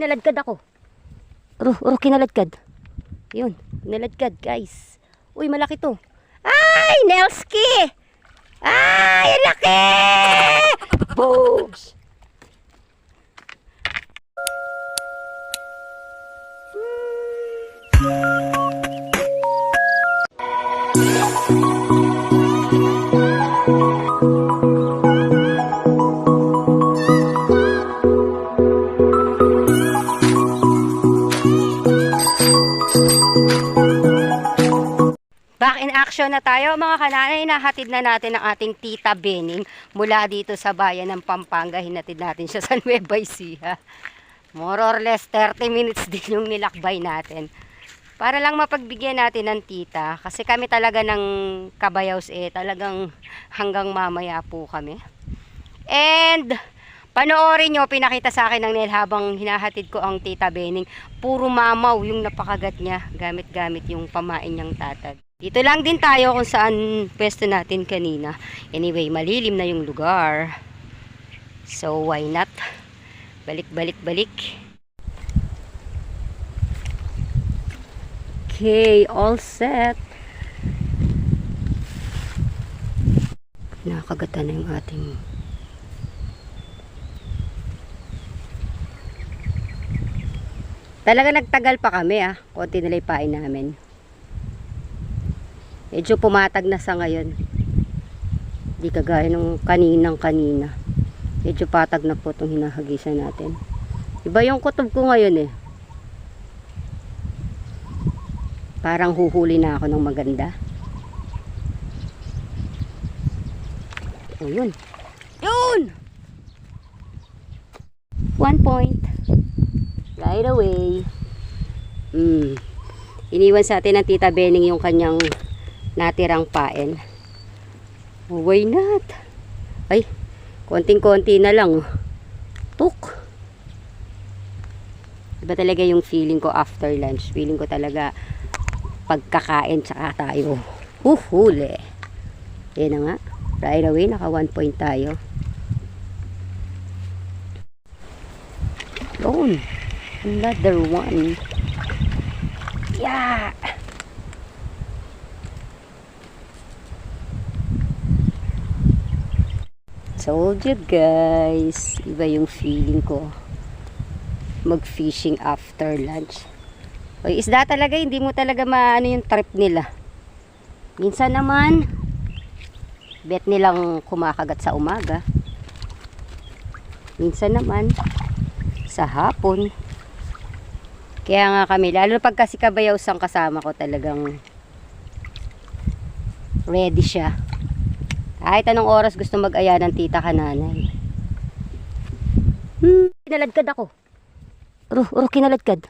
Kinaladkad ako. Uro, uro, kinaladkad. Yun, kinaladkad, guys. Uy, malaki to. Ay, Nelski! Ay, laki! Boobs! Back in action na tayo mga kananay. Nahatid na natin ang ating tita Bening mula dito sa bayan ng Pampanga. Hinatid natin siya sa Nueva Ecija. More or less 30 minutes din yung nilakbay natin. Para lang mapagbigyan natin ng tita. Kasi kami talaga ng kabayaws eh. Talagang hanggang mamaya po kami. And panoorin nyo, pinakita sa akin ng Nel habang hinahatid ko ang tita Bening. Puro mamaw yung napakagat niya. Gamit-gamit yung pamain niyang tatag. Dito lang din tayo kung saan pwesto natin kanina. Anyway, malilim na yung lugar. So, why not? Balik, balik, balik. Okay, all set. Nakagatan na yung ating Talaga nagtagal pa kami ah. Konti nila ipain namin. Medyo pumatag na sa ngayon. Di kagaya nung kaninang kanina. Medyo patag na po itong hinahagisan natin. Iba yung kutob ko ngayon eh. Parang huhuli na ako ng maganda. O yun. Yun! One point. Right away. Mm. Iniwan sa atin ng Tita Bening yung kanyang natirang paen. Oh, why not? Ay, konting-konti na lang. Tuk. Iba talaga yung feeling ko after lunch. Feeling ko talaga pagkakain tsaka tayo. Huhuli. Yan na nga. Right away, naka one point tayo. Yun. Another one. Yeah. Told you guys, iba yung feeling ko mag-fishing after lunch. Oy, isda talaga, hindi mo talaga maano yung trip nila. Minsan naman, bet nilang kumakagat sa umaga. Minsan naman, sa hapon. Kaya nga kami, lalo pag kasi kabayaw sang kasama ko talagang ready siya. Kahit anong oras gusto mag-aya ng tita ka nanay. Hmm, kinaladkad ako. Uro, uro, kinaladkad.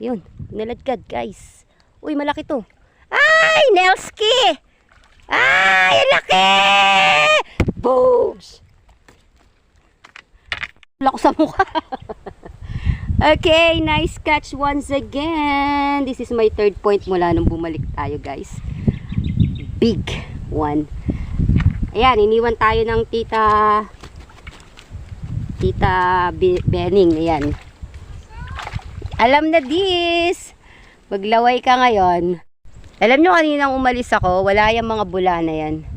Yun, kinaladkad, guys. Uy, malaki to. Ay, Nelski! Ay, laki! Boobs! Wala ko sa mukha. okay, nice catch once again. This is my third point mula nung bumalik tayo, guys. Big one. Ayan, iniwan tayo ng tita tita Be- Bening. Ayan. Alam na this. Maglaway ka ngayon. Alam nyo kaninang umalis ako, wala yung mga bula na yan.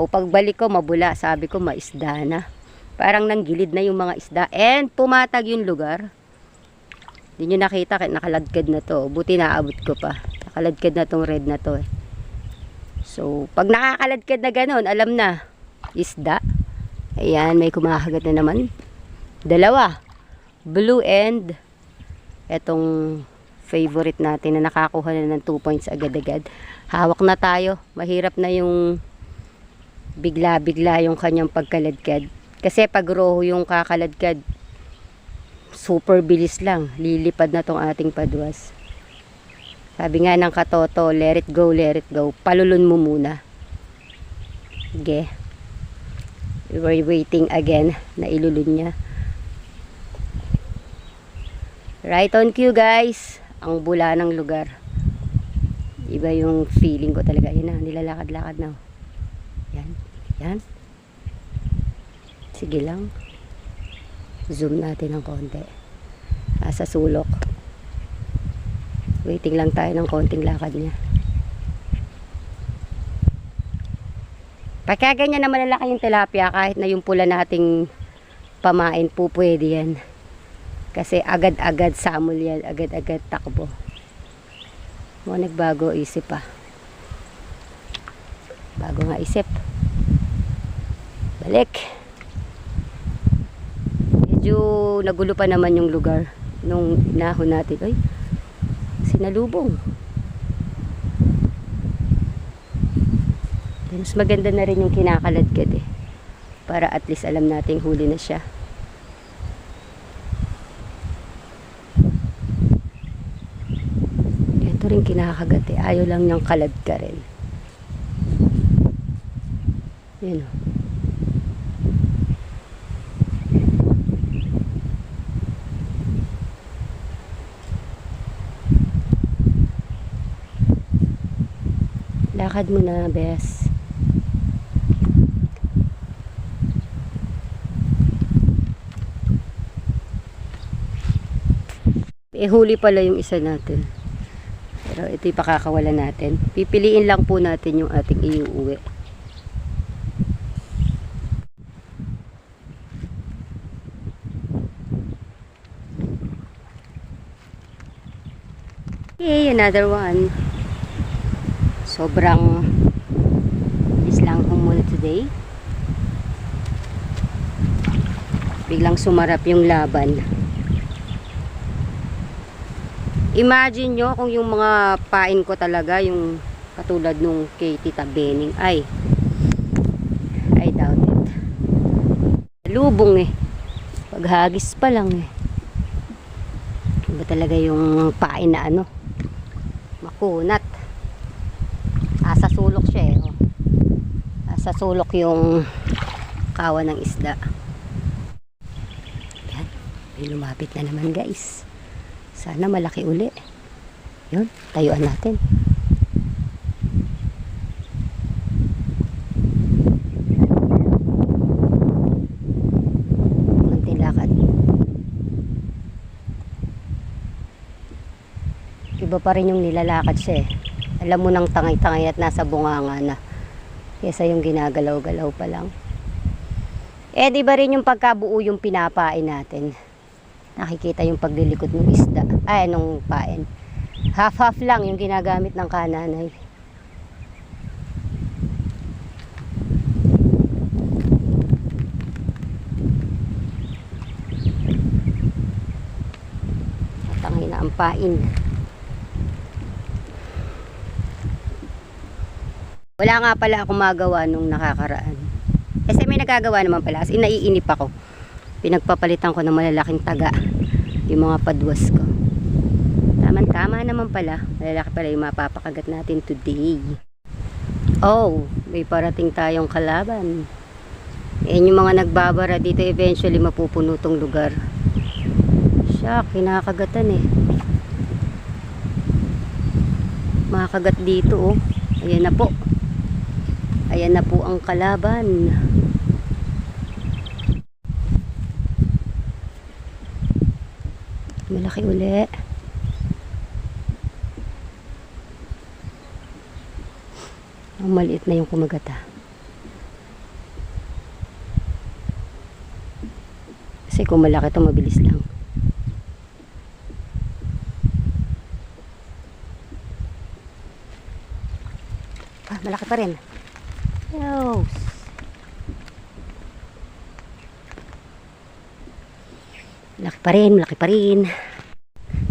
O pagbalik ko, mabula. Sabi ko, maisda na. Parang nanggilid na yung mga isda. And pumatag yung lugar. Hindi nyo nakita, nakaladkad na to. Buti naabot ko pa. Nakaladkad na tong red na to eh. So, pag nakakaladkad na ganun, alam na, isda. Ayan, may kumakagat na naman. Dalawa. Blue and etong favorite natin na nakakuha na ng 2 points agad-agad. Hawak na tayo. Mahirap na yung bigla-bigla yung kanyang pagkaladkad. Kasi pag roho yung kakaladkad, super bilis lang. Lilipad na tong ating paduas. Sabi nga ng katoto, let it go, let it go. Palulun mo muna. Sige. We were waiting again na ilulun niya. Right on cue guys. Ang bula ng lugar. Iba yung feeling ko talaga. Yan na, nilalakad-lakad na. Yan. Yan. Sige lang. Zoom natin ng konti. nasa sulok. Waiting lang tayo ng konting lakad niya. Pagka ganyan na malalaki yung tilapia, kahit na yung pula nating pamain po pwede yan. Kasi agad-agad samol yan, agad-agad takbo. Mo nagbago isip pa. Bago nga isip. Balik. Medyo nagulo pa naman yung lugar nung nahon natin. Ay, sinalubong. Mas maganda na rin yung kinakaladkad eh. Para at least alam nating huli na siya. Ito rin kinakagat eh. Ayaw lang niyang kalad ka rin. Yan o. Lakad mo na, Bes. Eh, huli pala yung isa natin. Pero ito yung natin. Pipiliin lang po natin yung ating iuuwi. Okay, another one. Sobrang islang humul today. Biglang sumarap yung laban. Imagine nyo kung yung mga pain ko talaga, yung katulad nung kay Tita Bening, ay, I doubt it. Lubong eh. Paghagis pa lang eh. Iba talaga yung pain na ano, makunat. Asa sulok siya eh. Oh. Asa sulok yung kawa ng isda. Yan. May lumapit na naman guys. Sana malaki uli. Yun, tayuan natin. Iba pa rin yung nilalakad siya eh. Alam mo nang tangay-tangay at nasa bunganga na. Kesa yung ginagalaw-galaw pa lang. Eh, di ba rin yung pagkabuo yung pinapain natin? nakikita yung paglilikot ng isda ay nung pain half half lang yung ginagamit ng kananay na ang pain wala nga pala akong magawa nung nakakaraan. Kasi may nagagawa naman pala. As in naiinip ako. Pinagpapalitan ko ng malalaking taga yung mga padwas ko. Tama tama naman pala. Malalaki pala yung mapapakagat natin today. Oh may parating tayong kalaban. Yan yung mga nagbabara dito. Eventually mapupuno tong lugar. Siya kinakagatan eh. Makagat dito oh. Ayan na po ayan na po ang kalaban Malaki uli. Ang maliit na yung kumagata. Kasi kung malaki ito, mabilis lang. Ah, malaki pa rin. Yes. Malaki pa rin, malaki pa rin.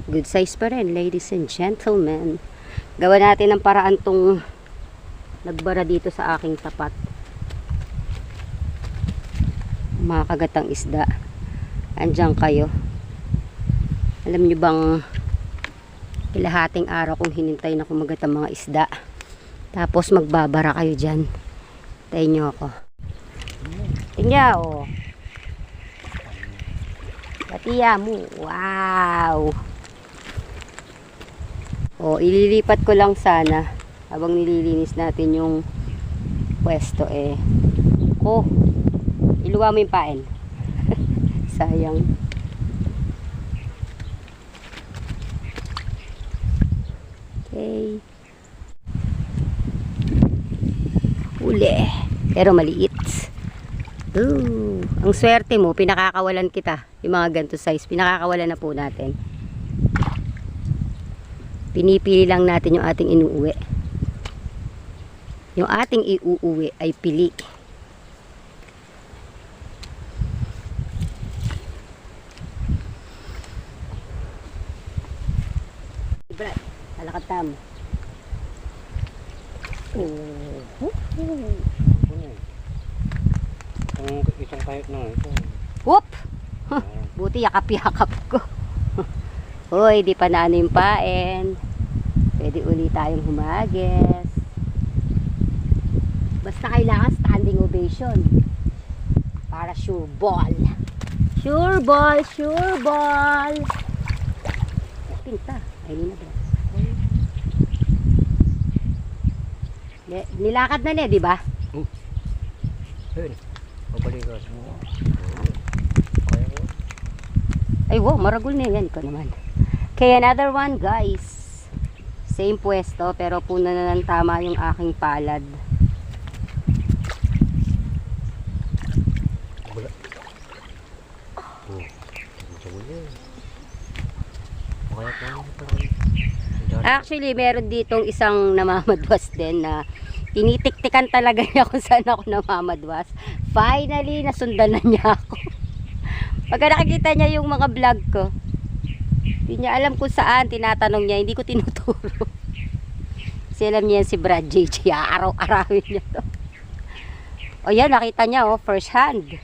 Good size pa rin, ladies and gentlemen. Gawa natin ng paraan tong nagbara dito sa aking tapat. Mga kagatang isda. Andiyan kayo. Alam nyo bang ilahating araw kong hinintay na kumagat ang mga isda. Tapos magbabara kayo dyan. Tayo nyo ako. Tingnan oh. Kapiya mo. Wow! O, ililipat ko lang sana habang nililinis natin yung pwesto eh. Oh, iluwa mo yung pain. Sayang. Okay. Uli. Pero maliit. Ooh, ang swerte mo, pinakakawalan kita. Yung mga ganito size, pinakakawalan na po natin. Pinipili lang natin yung ating inuuwi. Yung ating iuuwi ay pili. Brad, alakad tam. Oh. Ang isang kahit na ito. Whoop! Huh, buti yakap-yakap ko. Hoy, di pa na ano yung paen. Pwede uli tayong humagis. Basta kailangan standing ovation. Para sure ball. Sure ball, sure ball. Pinta. Ay, na ba? Ni- Nilakad na niya, di ba? Yun. Pabalikas mo. Kaya ko. Ay, wow, maragol na yan. Ikaw naman. Okay, another one, guys. Same pwesto, pero puno na ng tama yung aking palad. Oh. Actually, meron ditong isang namamadwas din na tinitiktikan talaga niya kung saan ako namamadwas. Finally, nasundan na niya ako. Pagka nakikita niya yung mga vlog ko, hindi niya alam kung saan, tinatanong niya, hindi ko tinuturo. Kasi alam niya si Brad JJ, araw-arawin niya to. O yan, nakita niya oh, first hand.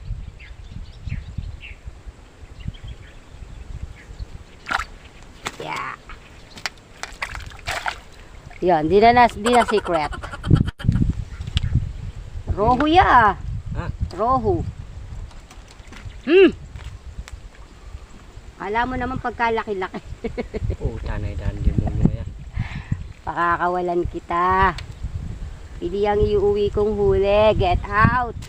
Yeah. Yan, di na, na, di na secret. Rohu ya. Ha? Rohu. Hmm. Kala mo naman pagkalaki-laki. Oh, tanay dan din mo yan. Pakakawalan kita. Pili ang iuwi kong huli. Get out.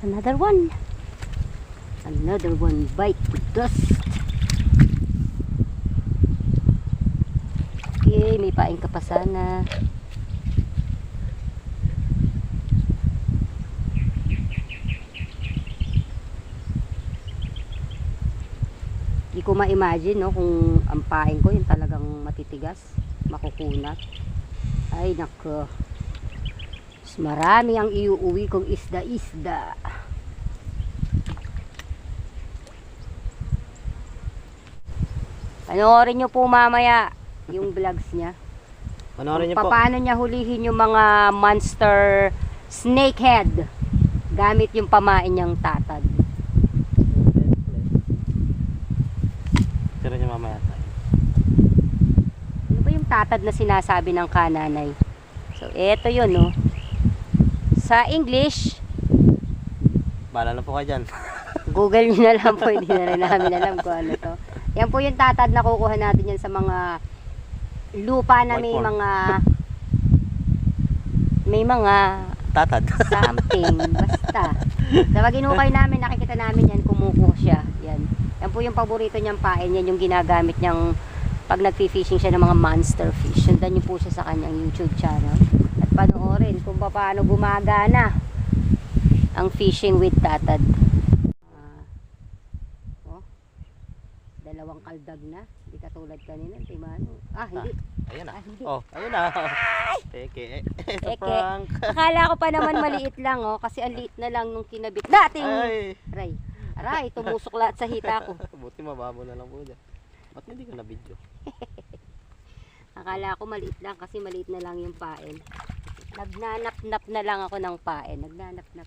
Another one. Another one bite to dust. Okay, may paing ka pa sana. Ko ma-imagine no, kung ang paing ko yung talagang matitigas, makukunat. Ay nako. Marami ang iuuwi kong isda-isda. Panoorin nyo po mamaya yung vlogs niya. Panoorin niyo Pa- po. Paano niya hulihin yung mga monster snakehead gamit yung pamain niyang tatad. Tira niyo mamaya tayo. Ano ba yung tatad na sinasabi ng kananay? So, eto yun, no? Sa English, Bahala na po kayo dyan. Google nyo na lang po, hindi na rin namin alam kung ano to. Yan po yung tatad na kukuha natin yan sa mga lupa na may White mga may mga Tatad. something, basta. Sa pag inukay namin, nakikita namin yan, kumukuha siya. Yan. Yan po yung paborito niyang pain, yan yung ginagamit niyang pag nagfi-fishing siya ng mga monster fish. Sundan niyo po siya sa kanyang YouTube channel. At panoorin kung paano gumagana ang fishing with tatad. Ah, oh, dalawang kaldag na. Hindi katulad kanina. Timano. Ah, hindi. Ayun na. Ah, hindi. Oh, ayun na. Peke. Ito Peke. prank. Akala ko pa naman maliit lang, oh. Kasi ang liit na lang nung kinabit natin. Ay. Aray. Aray, tumusok lahat sa hita ko. Buti mababo na lang po dyan. Ba't hindi ka na video? Akala ko maliit lang kasi maliit na lang yung paen. Nagnanap-nap na lang ako ng paen. Nagnanap-nap.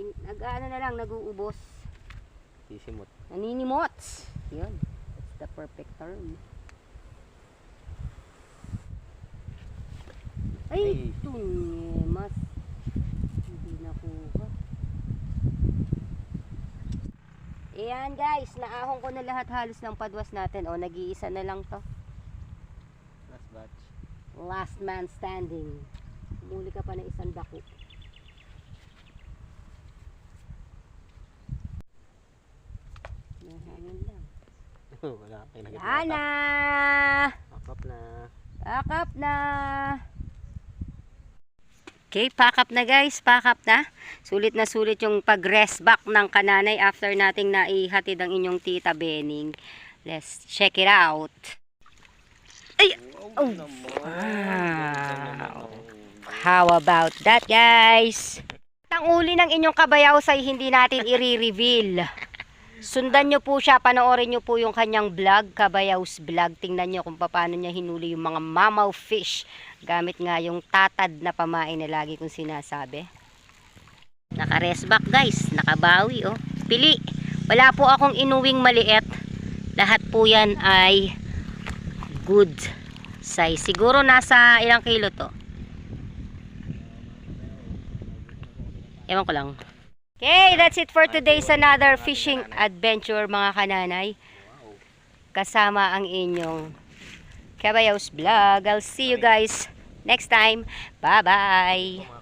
Nag-ano na lang, nag-uubos. Sisimot. Naninimots. Yun. That's the perfect term. Ay, Ay. tunyemas. Hindi Ayan guys, naahon ko na lahat halos ng padwas natin. O, nag-iisa na lang to. Last batch. Last man standing. Muli ka pa ng isang dako. Hangin lang. Wala. Yan na! Akap na. Akap na. Okay, pack up na guys. Pack up na. Sulit na sulit yung pag-rest back ng kananay after nating naihatid ang inyong tita Bening. Let's check it out. Ay! Oh, wow. How about that guys? Ang uli ng inyong kabayaw ay hindi natin i-reveal. Sundan nyo po siya, panoorin nyo po yung kanyang vlog, Kabayaw's Vlog. Tingnan nyo kung paano niya hinuli yung mga mamaw fish. Gamit nga yung tatad na pamain na lagi kong sinasabi. Naka-rest back guys, nakabawi oh. Pili, wala po akong inuwing maliit. Lahat po yan ay good size. Siguro nasa ilang kilo to? Ewan ko lang. Okay, that's it for today's another fishing adventure mga kananay. Kasama ang inyong Kabayos Vlog. I'll see you guys next time. Bye-bye!